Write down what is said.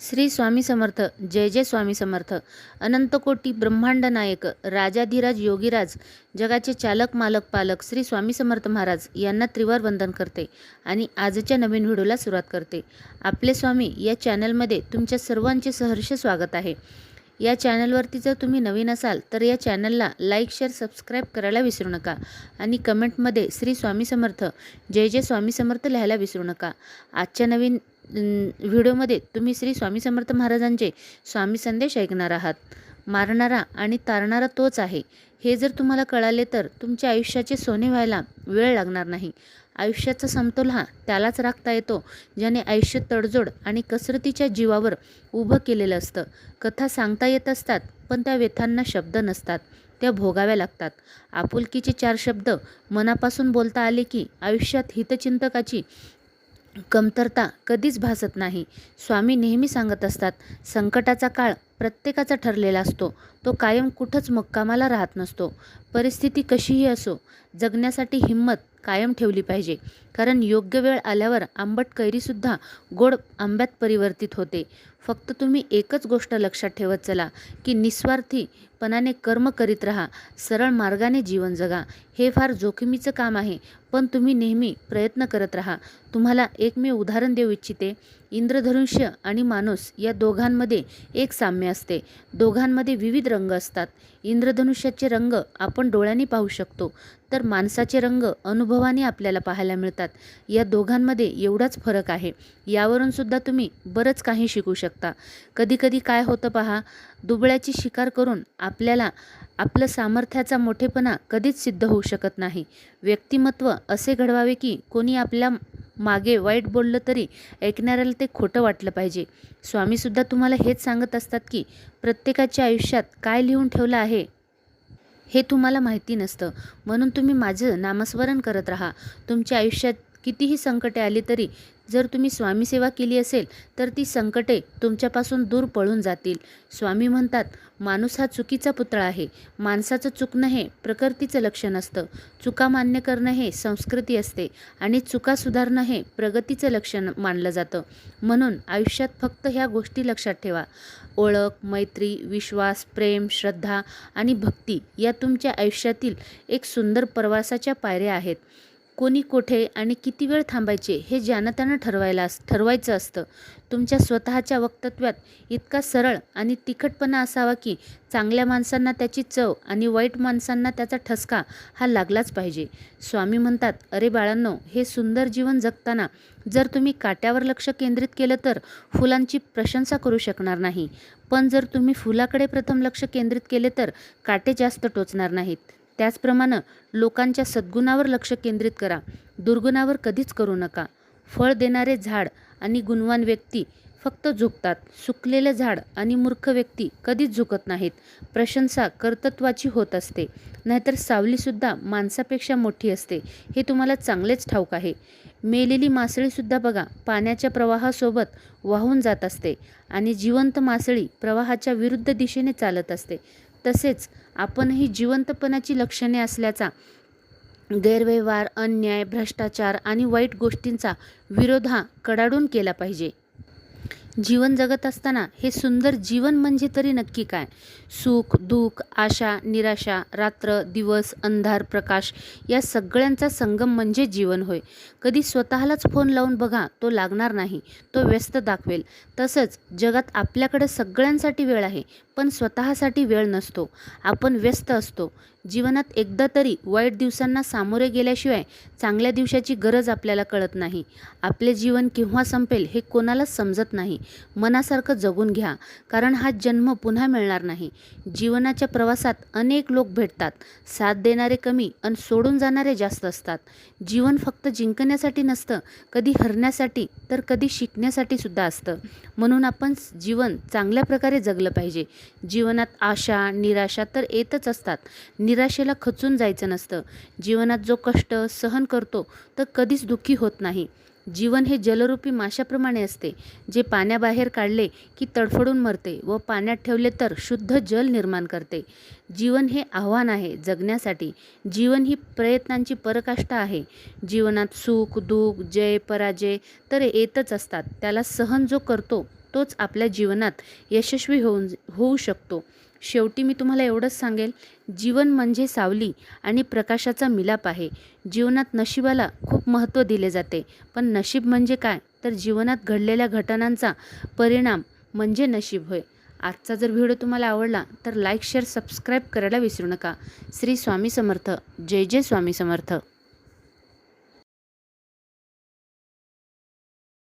श्री स्वामी समर्थ जय जय स्वामी समर्थ. अनंतकोटी ब्रह्मांड नायक राजाधिराज योगीराज जगाचे चालक मालक पालक श्री स्वामी समर्थ महाराज यांना त्रिवार वंदन करते आणि आजच्या नवीन व्हिडिओला सुरुवात करते. आपले स्वामी या चॅनलमध्ये तुमच्या सर्वांचे सहर्ष स्वागत आहे. या चॅनलवरती जर तुम्ही नवीन असाल तर या चॅनलला लाईक शेअर सबस्क्राईब करायला विसरू नका आणि कमेंटमध्ये श्री स्वामी समर्थ जय जय स्वामी समर्थ लिहायला विसरू नका. आजच्या नवीन व्हिडिओमध्ये तुम्ही श्री स्वामी समर्थ महाराजांचे स्वामी संदेश ऐकणार आहात. मारणारा आणि तारणारा तोच आहे. हे जर तुम्हाला कळाले तर तुमच्या आयुष्याचे सोने व्हायला वेळ लागणार नाही. आयुष्याचा समतोल हा त्यालाच राखता येतो ज्याने आयुष्य तडजोड आणि कसरतीच्या जीवावर उभं केलेलं असतं. कथा सांगता येत असतात पण त्या व्यथांना शब्द नसतात. त्या भोगाव्या लागतात. आपुलकीचे चार शब्द मनापासून बोलता आले की आयुष्यात हितचिंतकाची कमतरता कधीच भासत नाही. स्वामी नेहमी सांगत असतात संकटाचा काळ प्रत्येकाचा ठरलेला असतो. तो कायम कुठंच मुक्कामाला राहत नसतो. परिस्थिती कशीही असो जगण्यासाठी हिंमत कायम ठेवली पाहिजे. कारण योग्य वेळ आल्यावर आंबट कैरीसुद्धा गोड आंब्यात परिवर्तित होते. फक्त तुम्ही एकच गोष्ट लक्षात ठेवत चला की निस्वार्थीपणाने कर्म करीत राहा सरळ मार्गाने जीवन जगा. हे फार जोखमीचं काम आहे पण तुम्ही नेहमी प्रयत्न करत राहा. तुम्हाला एक मी उदाहरण देऊ इच्छिते. इंद्रधनुष्य आणि माणूस या दोघांमध्ये एक साम्य असते. दोघांमध्ये विविध रंग असतात. इंद्रधनुष्याचे रंग आपण डोळ्यांनी पाहू शकतो तर माणसाचे रंग अनुभवाने आपल्याला पाहायला मिळतात. या दोघांमध्ये एवढाच फरक आहे. यावरून सुद्धा तुम्ही बरंच काही शिकू शकता. कधीकधी काय होतं पहा दुबळ्याची शिकार करून आपल्याला आपलं सामर्थ्याचा मोठेपणा कधीच सिद्ध होऊ शकत नाही. व्यक्तिमत्व असे घडवावे की कोणी आपल्या मागे वाईट बोललं तरी ऐकणाऱ्याला ते खोटं वाटलं पाहिजे. स्वामीसुद्धा तुम्हाला हेच सांगत असतात की प्रत्येकाच्या आयुष्यात काय लिहून ठेवलं आहे हे तुम्हाला माहिती नसतं. म्हणून तुम्ही माझं नामस्मरण करत राहा. तुमच्या आयुष्यात कितीही संकटे आली तरी जर तुम्ही स्वामी सेवा केली असेल तर ती संकटे तुमच्यापासून दूर पळून जातील. स्वामी म्हणतात माणूस हा चुकीचा पुतळा आहे. माणसाचं चुकणं हे प्रकृतीचं लक्षण असतं चुका मान्य करणं हे संस्कृती असते आणि चुका सुधारणं हे प्रगतीचं लक्षण मानलं जातं. म्हणून आयुष्यात फक्त ह्या गोष्टी लक्षात ठेवा. ओळख मैत्री विश्वास प्रेम श्रद्धा आणि भक्ती या तुमच्या आयुष्यातील एक सुंदर प्रवासाच्या पायऱ्या आहेत. कोणी कोठे आणि किती वेळ थांबायचे हे ज्यानं त्यानं ठरवायला अस ठरवायचं असतं. तुमच्या स्वतःच्या वक्तव्यात इतका सरळ आणि तिखटपणा असावा की चांगल्या माणसांना त्याची चव आणि वाईट माणसांना त्याचा ठसका हा लागलाच पाहिजे. स्वामी म्हणतात अरे बाळांनो हे सुंदर जीवन जगताना जर तुम्ही काट्यावर लक्ष केंद्रित केलं तर फुलांची प्रशंसा करू शकणार नाही. पण जर तुम्ही फुलाकडे प्रथम लक्ष केंद्रित केले तर काटे जास्त टोचणार नाहीत. त्याचप्रमाणे लोकांच्या सद्गुणावर लक्ष केंद्रित करा. दुर्गुणावर कधीच करू नका. फळ देणारे झाड आणि गुणवान व्यक्ती फक्त झुकतात. सुकलेलं झाड आणि मूर्ख व्यक्ती कधीच झुकत नाहीत. प्रशंसा कर्तृत्वाची होत असते. नाहीतर सावलीसुद्धा माणसापेक्षा मोठी असते. हे तुम्हाला चांगलेच ठाऊक आहे. मेलेली मासळीसुद्धा बघा पाण्याच्या प्रवाहासोबत वाहून जात असते आणि जिवंत मासळी प्रवाहाच्या विरुद्ध दिशेने चालत असते. तसेच आपणही जिवंतपणाची लक्षणे असल्याचा गैरव्यवहार अन्याय भ्रष्टाचार आणि वाईट गोष्टींचा विरोध हा कडाडून केला पाहिजे. जीवन जगत असताना हे सुंदर जीवन म्हणजे तरी नक्की काय? सुख दुःख आशा निराशा रात्र दिवस अंधार प्रकाश या सगळ्यांचा संगम म्हणजे जीवन होय. कधी स्वतःलाच फोन लावून बघा तो लागणार नाही तो व्यस्त दाखवेल. तसंच जगात आपल्याकडे सगळ्यांसाठी वेळ आहे पण स्वतःसाठी वेळ नसतो. आपण व्यस्त असतो. जीवनात एकदा तरी वाईट दिवसांना सामोरे गेल्याशिवाय चांगल्या दिवसाची गरज आपल्याला कळत नाही. आपले जीवन केव्हा संपेल हे कोणालाच समजत नाही. मनासारखं जगून घ्या कारण हा जन्म पुन्हा मिळणार नाही. जीवनाच्या प्रवासात अनेक लोक भेटतात. साथ देणारे कमी आणि सोडून जाणारे जास्त असतात. जीवन फक्त जिंकण्यासाठी नसतं कधी हरण्यासाठी तर कधी शिकण्यासाठी सुद्धा असतं. म्हणून आपण जीवन चांगल्या प्रकारे जगलं पाहिजे. जीवनात आशा निराशा तर येतच असतात. निराशेला खचून जायचं नसतं. जीवनात जो कष्ट सहन करतो तर कधीच दुःखी होत नाही. जीवन हे जलरूपी माशाप्रमाणे असते जे पाण्याबाहेर काढले की तडफडून मरते व पाण्यात ठेवले तर शुद्ध जल निर्माण करते. जीवन हे आव्हान आहे जगण्यासाठी. जीवन ही प्रयत्नांची परकाष्ठा आहे. जीवनात सुख दुःख जय पराजय तर येतच असतात. त्याला सहन जो करतो तोच आपल्या जीवनात यशस्वी होऊन होऊ शकतो. शेवटी मी तुम्हाला एवढंच सांगेल जीवन म्हणजे सावली आणि प्रकाशाचा मिलाप आहे. जीवनात नशिबाला खूप महत्त्व दिले जाते. पण नशीब म्हणजे काय? तर जीवनात घडलेल्या घटनांचा परिणाम म्हणजे नशीब होय. आजचा जर व्हिडिओ तुम्हाला आवडला तर लाईक शेअर सबस्क्राईब करायला विसरू नका. श्री स्वामी समर्थ. जय जय स्वामी समर्थ.